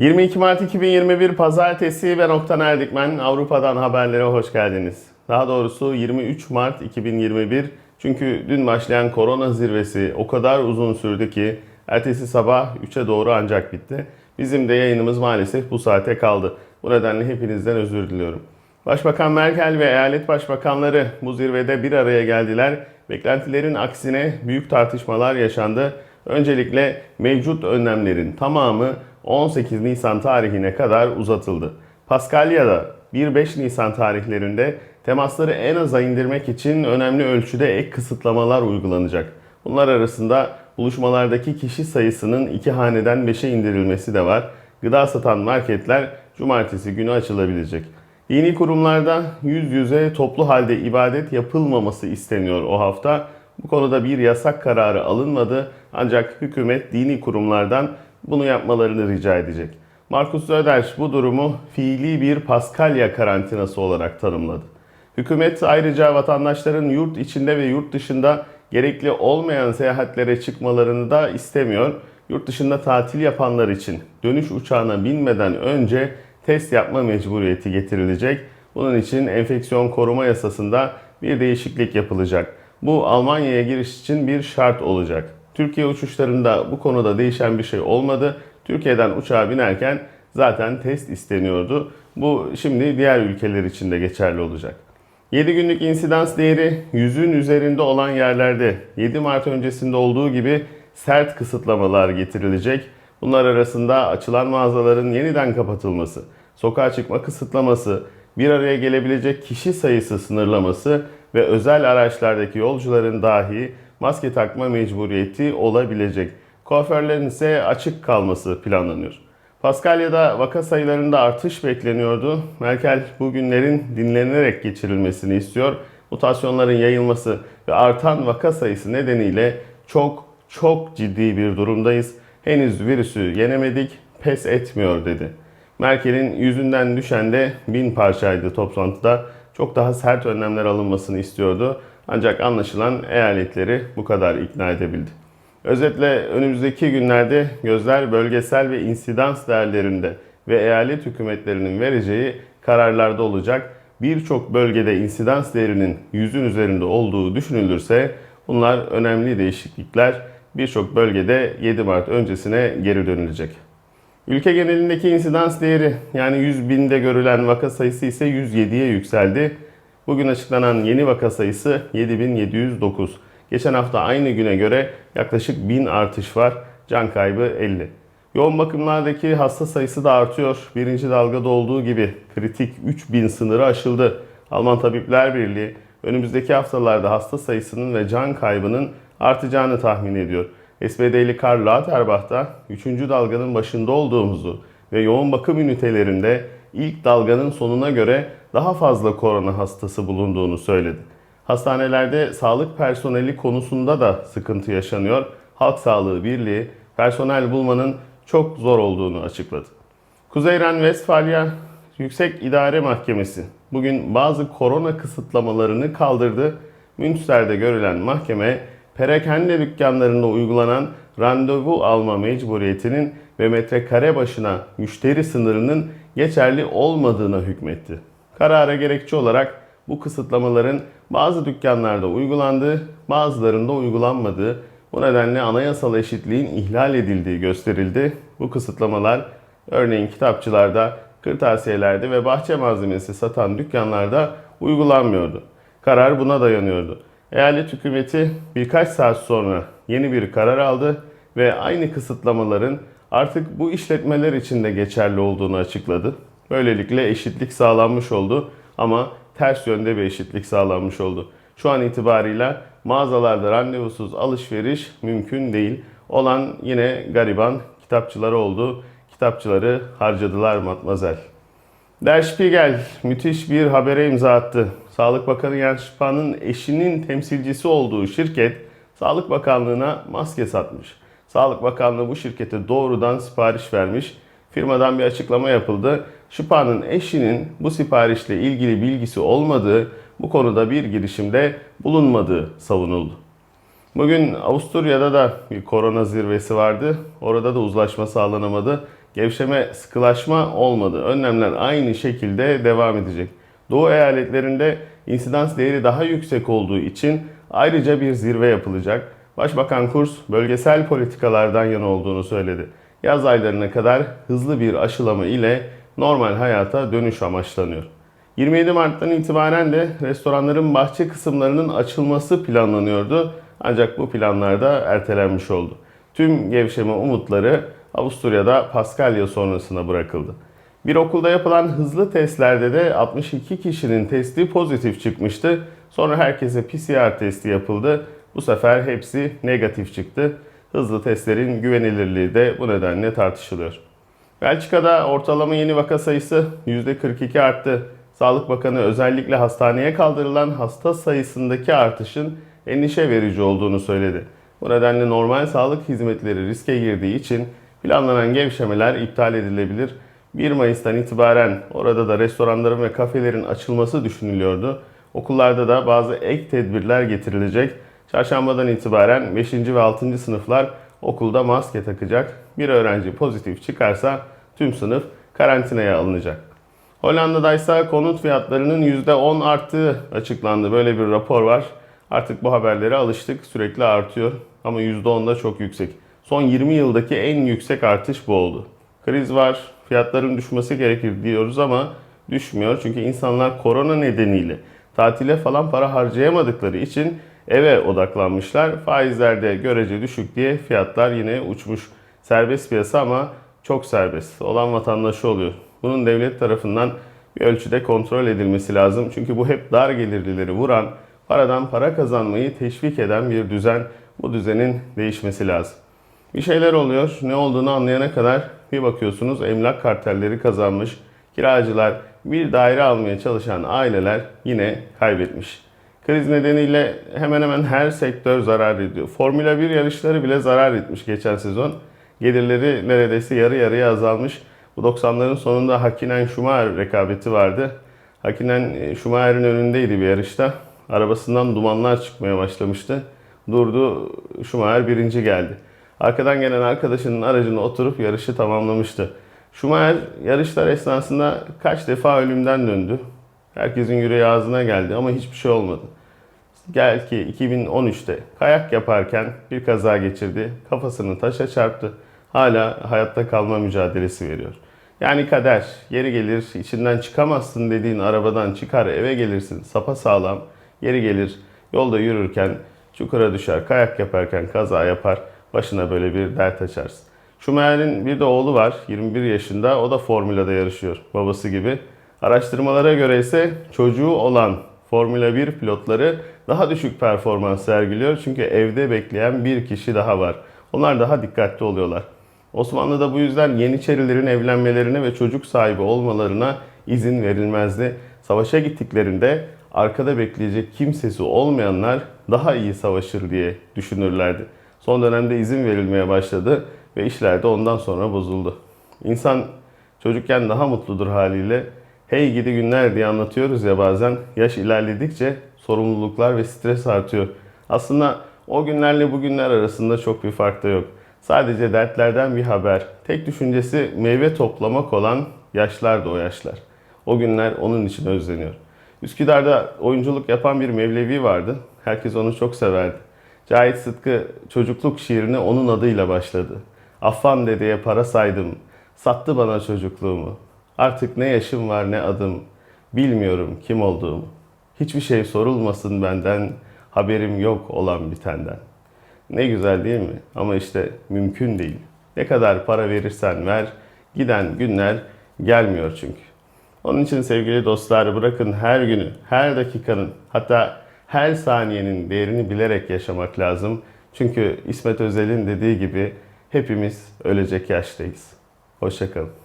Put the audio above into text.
22 Mart 2021 Pazartesi ben Oktan Erdikmen. Avrupa'dan haberlere hoş geldiniz. Daha doğrusu 23 Mart 2021. Çünkü dün başlayan korona zirvesi o kadar uzun sürdü ki ertesi sabah 3'e doğru ancak bitti. Bizim de yayınımız maalesef bu saate kaldı. Bu nedenle hepinizden özür diliyorum. Başbakan Merkel ve eyalet başbakanları bu zirvede bir araya geldiler. Beklentilerin aksine büyük tartışmalar yaşandı. Öncelikle mevcut önlemlerin tamamı 18 Nisan tarihine kadar uzatıldı. Paskalya'da 1-5 Nisan tarihlerinde temasları en aza indirmek için önemli ölçüde ek kısıtlamalar uygulanacak. Bunlar arasında buluşmalardaki kişi sayısının iki haneden 5'e indirilmesi de var. Gıda satan marketler cumartesi günü açılabilecek. Dini kurumlarda yüz yüze toplu halde ibadet yapılmaması isteniyor o hafta. Bu konuda bir yasak kararı alınmadı ancak hükümet dini kurumlardan bunu yapmalarını rica edecek. Markus Söder bu durumu fiili bir Paskalya karantinası olarak tanımladı. Hükümet ayrıca vatandaşların yurt içinde ve yurt dışında gerekli olmayan seyahatlere çıkmalarını da istemiyor. Yurt dışında tatil yapanlar için dönüş uçağına binmeden önce test yapma mecburiyeti getirilecek. Bunun için enfeksiyon koruma yasasında bir değişiklik yapılacak. Bu Almanya'ya giriş için bir şart olacak. Türkiye uçuşlarında bu konuda değişen bir şey olmadı. Türkiye'den uçağa binerken zaten test isteniyordu. Bu şimdi diğer ülkeler için de geçerli olacak. 7 günlük insidans değeri 100'ün üzerinde olan yerlerde 7 Mart öncesinde olduğu gibi sert kısıtlamalar getirilecek. Bunlar arasında açılan mağazaların yeniden kapatılması, sokağa çıkma kısıtlaması, bir araya gelebilecek kişi sayısı sınırlaması ve özel araçlardaki yolcuların dahi maske takma mecburiyeti olabilecek. Kuaförlerin ise açık kalması planlanıyor. Paskalya'da vaka sayılarında artış bekleniyordu. Merkel bu günlerin dinlenerek geçirilmesini istiyor. Mutasyonların yayılması ve artan vaka sayısı nedeniyle çok çok ciddi bir durumdayız. Henüz virüsü yenemedik, pes etmiyor dedi. Merkel'in yüzünden düşen de bin parçaydı toplantıda. Çok daha sert önlemler alınmasını istiyordu. Ancak anlaşılan eyaletleri bu kadar ikna edebildi. Özetle önümüzdeki günlerde gözler bölgesel ve insidans değerlerinde ve eyalet hükümetlerinin vereceği kararlarda olacak. Birçok bölgede insidans değerinin yüzün üzerinde olduğu düşünülürse bunlar önemli değişiklikler. Birçok bölgede 7 Mart öncesine geri dönülecek. Ülke genelindeki insidans değeri yani 100 binde görülen vaka sayısı ise 107'ye yükseldi. Bugün açıklanan yeni vaka sayısı 7709. Geçen hafta aynı güne göre yaklaşık 1000 artış var. Can kaybı 50. Yoğun bakımlardaki hasta sayısı da artıyor. Birinci dalgada olduğu gibi kritik 3000 sınırı aşıldı. Alman Tabipler Birliği önümüzdeki haftalarda hasta sayısının ve can kaybının artacağını tahmin ediyor. SPD'li Karl Lauterbach da 3. dalganın başında olduğumuzu ve yoğun bakım ünitelerinde ilk dalganın sonuna göre daha fazla korona hastası bulunduğunu söyledi. Hastanelerde sağlık personeli konusunda da sıkıntı yaşanıyor. Halk Sağlığı Birliği personel bulmanın çok zor olduğunu açıkladı. Kuzey Ren-Vestfalya Yüksek İdare Mahkemesi bugün bazı korona kısıtlamalarını kaldırdı. Münster'de görülen mahkeme perakende dükkanlarında uygulanan randevu alma mecburiyetinin ve metrekare başına müşteri sınırının geçerli olmadığına hükmetti. Karara gerekçe olarak bu kısıtlamaların bazı dükkanlarda uygulandığı, bazılarında uygulanmadığı, bu nedenle anayasal eşitliğin ihlal edildiği gösterildi. Bu kısıtlamalar örneğin kitapçılarda, kırtasiyelerde ve bahçe malzemesi satan dükkanlarda uygulanmıyordu. Karar buna dayanıyordu. Eyalet hükümeti birkaç saat sonra yeni bir karar aldı ve aynı kısıtlamaların artık bu işletmeler için de geçerli olduğunu açıkladı. Böylelikle eşitlik sağlanmış oldu ama ters yönde bir eşitlik sağlanmış oldu. Şu an itibarıyla mağazalarda randevusuz alışveriş mümkün değil. Olan yine gariban kitapçıları oldu. Kitapçıları harcadılar matmazel. Der Spiegel müthiş bir habere imza attı. Sağlık Bakanı Jens Spahn'ın eşinin temsilcisi olduğu şirket Sağlık Bakanlığı'na maske satmış. Sağlık Bakanlığı bu şirkete doğrudan sipariş vermiş. Firmadan bir açıklama yapıldı. Spahn'ın eşinin bu siparişle ilgili bilgisi olmadığı, bu konuda bir girişimde bulunmadığı savunuldu. Bugün Avusturya'da da bir korona zirvesi vardı. Orada da uzlaşma sağlanamadı. gevşeme, sıkılaşma olmadı. Önlemler aynı şekilde devam edecek. Doğu eyaletlerinde insidans değeri daha yüksek olduğu için ayrıca bir zirve yapılacak. Başbakan Kurs bölgesel politikalardan yana olduğunu söyledi. Yaz aylarına kadar hızlı bir aşılama ile normal hayata dönüş amaçlanıyor. 27 Mart'tan itibaren de restoranların bahçe kısımlarının açılması planlanıyordu. Ancak bu planlar da ertelenmiş oldu. Tüm gevşeme umutları Avusturya'da Paskalya sonrasına bırakıldı. Bir okulda yapılan hızlı testlerde de 62 kişinin testi pozitif çıkmıştı. Sonra herkese PCR testi yapıldı. Bu sefer hepsi negatif çıktı. Hızlı testlerin güvenilirliği de bu nedenle tartışılıyor. Belçika'da ortalama yeni vaka sayısı %42 arttı. Sağlık Bakanı özellikle hastaneye kaldırılan hasta sayısındaki artışın endişe verici olduğunu söyledi. Bu nedenle normal sağlık hizmetleri riske girdiği için planlanan gevşemeler iptal edilebilir. 1 Mayıs'tan itibaren orada da restoranların ve kafelerin açılması düşünülüyordu. Okullarda da bazı ek tedbirler getirilecek. Çarşambadan itibaren 5. ve 6. sınıflar okulda maske takacak. Bir öğrenci pozitif çıkarsa tüm sınıf karantinaya alınacak. Hollanda'da ise konut fiyatlarının %10 arttığı açıklandı. Böyle bir rapor var. Artık bu haberlere alıştık. Sürekli artıyor. Ama %10 da çok yüksek. Son 20 yıldaki en yüksek artış bu oldu. Kriz var. Fiyatların düşmesi gerekir diyoruz ama düşmüyor. Çünkü insanlar korona nedeniyle tatile falan para harcayamadıkları için eve odaklanmışlar. Faizler de görece düşük diye fiyatlar yine uçmuş. Serbest piyasa ama çok serbest olan vatandaşı oluyor. Bunun devlet tarafından bir ölçüde kontrol edilmesi lazım. Çünkü bu hep dar gelirlileri vuran, paradan para kazanmayı teşvik eden bir düzen. Bu düzenin değişmesi lazım. Bir şeyler oluyor. Ne olduğunu anlayana kadar bir bakıyorsunuz emlak kartelleri kazanmış. Kiracılar bir daire almaya çalışan aileler yine kaybetmiş. Kriz nedeniyle hemen hemen her sektör zarar ediyor. Formula 1 yarışları bile zarar etmiş geçen sezon. Gelirleri neredeyse yarı yarıya azalmış. Bu 90'ların sonunda Hakkinen Schumacher rekabeti vardı. Hakkinen e, Schumacher'in önündeydi bir yarışta. Arabasından dumanlar çıkmaya başlamıştı. Durdu, Schumacher birinci geldi. Arkadan gelen arkadaşının aracına oturup yarışı tamamlamıştı. Schumacher yarışlar esnasında kaç defa ölümden döndü. Herkesin yüreği ağzına geldi ama hiçbir şey olmadı. Gel ki 2013'te kayak yaparken bir kaza geçirdi. Kafasını taşa çarptı. Hala hayatta kalma mücadelesi veriyor. Yani kader, yeri gelir içinden çıkamazsın dediğin arabadan çıkar eve gelirsin sapa sağlam. Yeri gelir yolda yürürken çukura düşer, kayak yaparken kaza yapar. Başına böyle bir dert açarsın. Schumacher'in bir de oğlu var 21 yaşında o da Formula'da yarışıyor babası gibi. Araştırmalara göre ise çocuğu olan Formula 1 pilotları daha düşük performans sergiliyor. Çünkü evde bekleyen bir kişi daha var. Onlar daha dikkatli oluyorlar. Osmanlı'da bu yüzden Yeniçerilerin evlenmelerine ve çocuk sahibi olmalarına izin verilmezdi. Savaşa gittiklerinde arkada bekleyecek kimsesi olmayanlar daha iyi savaşır diye düşünürlerdi. Son dönemde izin verilmeye başladı ve işler de ondan sonra bozuldu. İnsan çocukken daha mutludur haliyle. Hey gidi günler diye anlatıyoruz ya bazen. Yaş ilerledikçe sorumluluklar ve stres artıyor. Aslında o günlerle bugünler arasında çok bir fark da yok. Sadece dertlerden bir haber. Tek düşüncesi meyve toplamak olan yaşlar da o yaşlar. O günler onun için özleniyor. Üsküdar'da oyunculuk yapan bir Mevlevi vardı. Herkes onu çok severdi. Cahit Sıtkı çocukluk şiirini onun adıyla başladı. Affan dedeye para saydım, sattı bana çocukluğumu. Artık ne yaşım var ne adım, bilmiyorum kim olduğumu. Hiçbir şey sorulmasın benden, haberim yok olan bitenden. Ne güzel değil mi? Ama işte mümkün değil. Ne kadar para verirsen ver, giden günler gelmiyor çünkü. Onun için sevgili dostlar bırakın her günü, her dakikanın, hatta her saniyenin değerini bilerek yaşamak lazım. Çünkü İsmet Özel'in dediği gibi hepimiz ölecek yaştayız. Hoşçakalın.